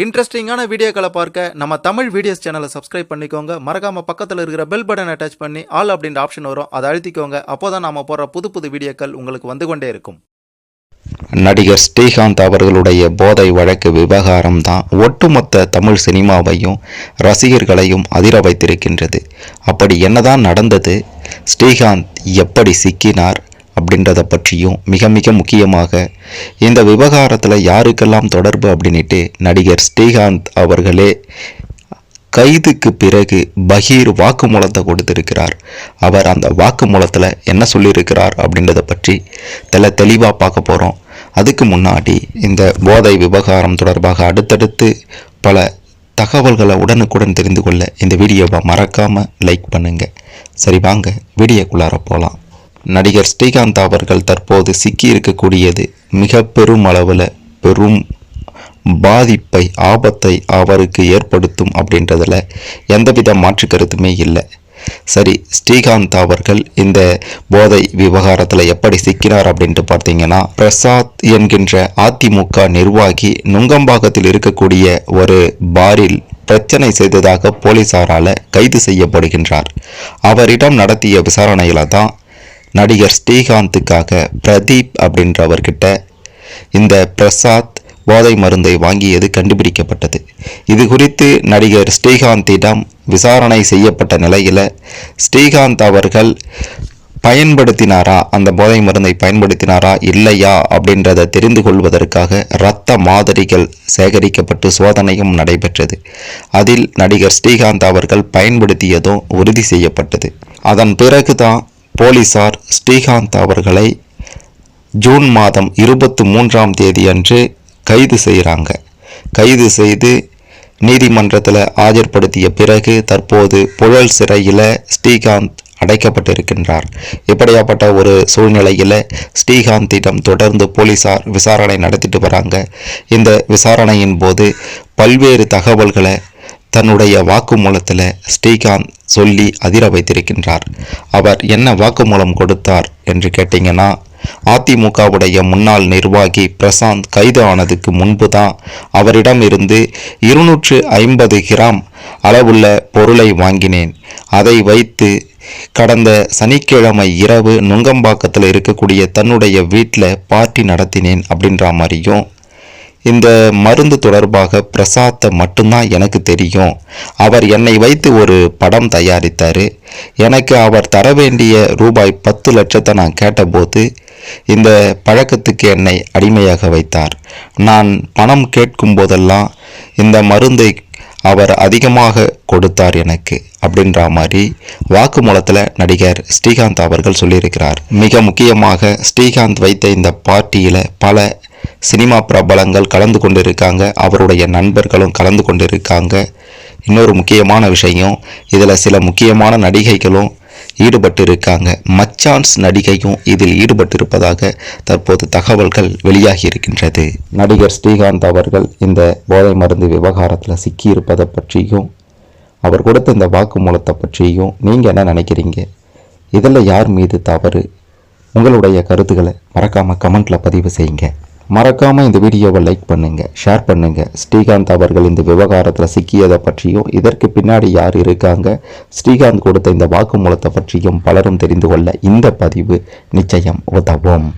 இன்ட்ரெஸ்டிங்கான வீடியோக்களை பார்க்க நம்ம தமிழ் வீடியோஸ் சேனலை சப்ஸ்கிரைப் பண்ணிக்கோங்க. மறக்காம பக்கத்தில் இருக்கிற பெல் பட்டன் அட்டாச் பண்ணி ஆல் அப்படின்ற ஆப்ஷன் வரும். அதை அழுத்திக்கோங்க. அப்போதான் நாம போடுற புது புது வீடியோக்கள் உங்களுக்கு வந்து கொண்டே இருக்கும். நடிகர் ஸ்ரீகாந்த் அவர்களுடைய போதை வழக்கு விவகாரம் தான் ஒட்டுமொத்த தமிழ் சினிமாவையும் ரசிகர்களையும் அதிர வைத்திருக்கின்றது. அப்படி என்னதான் நடந்தது ஸ்ரீகாந்த் எப்படி சிக்கினார் அப்படின்றத பற்றியும் மிக மிக முக்கியமாக இந்த விவகாரத்தில் யாருக்கெல்லாம் தொடர்பு அப்படின்ட்டு நடிகர் ஸ்ரீகாந்த் அவர்களே கைதுக்கு பிறகு பகீர் வாக்குமூலத்தை கொடுத்திருக்கிறார். அவர் அந்த வாக்குமூலத்தில் என்ன சொல்லியிருக்கிறார் அப்படின்றத பற்றி தெல தெளிவாக பார்க்க போகிறோம் அதுக்கு முன்னாடி இந்த போதை விவகாரம் தொடர்பாக அடுத்தடுத்து பல தகவல்களை உடனுக்குடன் தெரிந்து கொள்ள இந்த வீடியோவை மறக்காமல் லைக் பண்ணுங்கள் சரி வாங்க வீடியோக்குள்ளார போகலாம் நடிகர் ஸ்ரீகாந்த் அவர்கள் தற்போது சிக்கி இருக்கக்கூடியது மிக பெரும் அளவில் பெரும் பாதிப்பை ஆபத்தை அவருக்கு ஏற்படுத்தும் அப்படின்றதில் எந்தவித மாற்று கருத்துமே இல்லை. சரி ஸ்ரீகாந்த் அவர்கள் இந்த போதை விவகாரத்தில் எப்படி சிக்கினார் அப்படின்ட்டு பார்த்தீங்கன்னா பிரசாத் என்கின்ற அதிமுக நிர்வாகி நுங்கம்பாக்கத்தில் இருக்கக்கூடிய ஒரு பாரில் பிரச்சனை செய்ததாக போலீசாரால் கைது செய்யப்படுகின்றார். அவரிடம் நடத்திய விசாரணையில் தான் நடிகர் ஸ்ரீகாந்துக்காக பிரதீப் அப்படின்றவர்கிட்ட இந்த பிரசாத் போதை மருந்தை வாங்கியது கண்டுபிடிக்கப்பட்டது. இது குறித்து நடிகர் ஸ்ரீகாந்திடம் விசாரணை செய்யப்பட்ட நிலையில் ஸ்ரீகாந்த் அவர்கள் பயன்படுத்தினாரா? அந்த போதை மருந்தை பயன்படுத்தினாரா? இல்லையா? அப்படின்றத தெரிந்து கொள்வதற்காக இரத்த மாதிரிகள் சேகரிக்கப்பட்டு சோதனையும் நடைபெற்றது. அதில் நடிகர் ஸ்ரீகாந்த் அவர்கள் பயன்படுத்தியதும் உறுதி செய்யப்பட்டது. அதன் பிறகுதான் போலீசார் ஸ்ரீகாந்த் அவர்களை ஜூன் மாதம் இருபத்தி மூன்றாம் தேதி அன்று கைது செய்கிறாங்க. கைது செய்து நீதிமன்றத்தில் ஆஜர்படுத்திய பிறகு தற்போது புழல் சிறையில் ஸ்ரீகாந்த் அடைக்கப்பட்டிருக்கின்றார். இப்படியாப்பட்ட ஒரு சூழ்நிலையில் ஸ்ரீகாந்திடம் தொடர்ந்து போலீசார் விசாரணை நடத்திட்டு வராங்க. இந்த விசாரணையின் போது பல்வேறு தகவல்களை தன்னுடைய வாக்குமூலத்தில் ஸ்ரீகாந்த் சொல்லி அதிர வைத்திருக்கின்றார். அவர் என்ன வாக்குமூலம் கொடுத்தார் என்று கேட்டிங்கன்னா அதிமுகவுடைய முன்னாள் நிர்வாகி பிரசாந்த் கைது ஆனதுக்கு முன்பு தான் அவரிடம் இருந்து இருநூற்று ஐம்பது கிராம் அளவுள்ள பொருளை வாங்கினேன். அதை வைத்து கடந்த சனிக்கிழமை இரவு நுங்கம்பாக்கத்தில் இருக்கக்கூடிய தன்னுடைய வீட்டில் பார்ட்டி நடத்தினேன் அப்படின்ற மாதிரியும் இந்த மருந்து தொடர்பாக பிரசாத்தை மட்டும்தான் எனக்கு தெரியும். அவர் என்னை வைத்து ஒரு படம் தயாரித்தார். எனக்கு அவர் தர வேண்டிய ரூபாய் பத்து லட்சத்தை நான் கேட்டபோது இந்த பழக்கத்துக்கு என்னை அடிமையாக வைத்தார். நான் பணம் கேட்கும் போதெல்லாம் இந்த மருந்தை அவர் அதிகமாக கொடுத்தார் எனக்கு அப்படின்ற மாதிரி வாக்குமூலத்தில் நடிகர் ஸ்ரீகாந்த் அவர்கள் சொல்லியிருக்கிறார். மிக முக்கியமாக ஸ்ரீகாந்த் வைத்த இந்த பார்ட்டியில் பல சினிமா பிரபலங்கள் கலந்து கொண்டிருக்காங்க அவருடைய நண்பர்களும் கலந்து கொண்டிருக்காங்க. இன்னொரு முக்கியமான விஷயம் இதில் சில முக்கியமான நடிகைகளும் ஈடுபட்டிருக்காங்க. மச்சான்ஸ் நடிகையும் இதில் ஈடுபட்டிருப்பதாக தற்போது தகவல்கள் வெளியாகி இருக்கின்றது. நடிகர் ஸ்ரீகாந்த் அவர்கள் இந்த போதை மருந்து விவகாரத்தில் சிக்கியிருப்பதை பற்றியும் அவர் கொடுத்த இந்த வாக்குமூலத்தை பற்றியும் நீங்கள் என்ன நினைக்கிறீங்க? இதில் யார் மீது தவறு? உங்களுடைய கருத்துக்களை மறக்காமல் கமெண்ட்டில் பதிவு செய்யுங்க. மறக்காமல் இந்த வீடியோவை லைக் பண்ணுங்கள் ஷேர் பண்ணுங்கள் ஸ்ரீகாந்த் அவர்கள் இந்த விவகாரத்தில் சிக்கியதை பற்றியும் இதற்கு பின்னாடி யார் இருக்காங்க ஸ்ரீகாந்த் கொடுத்த இந்த வாக்குமூலத்தை பற்றியும் பலரும் தெரிந்து கொள்ள இந்த பதிவு நிச்சயம் உதவும்.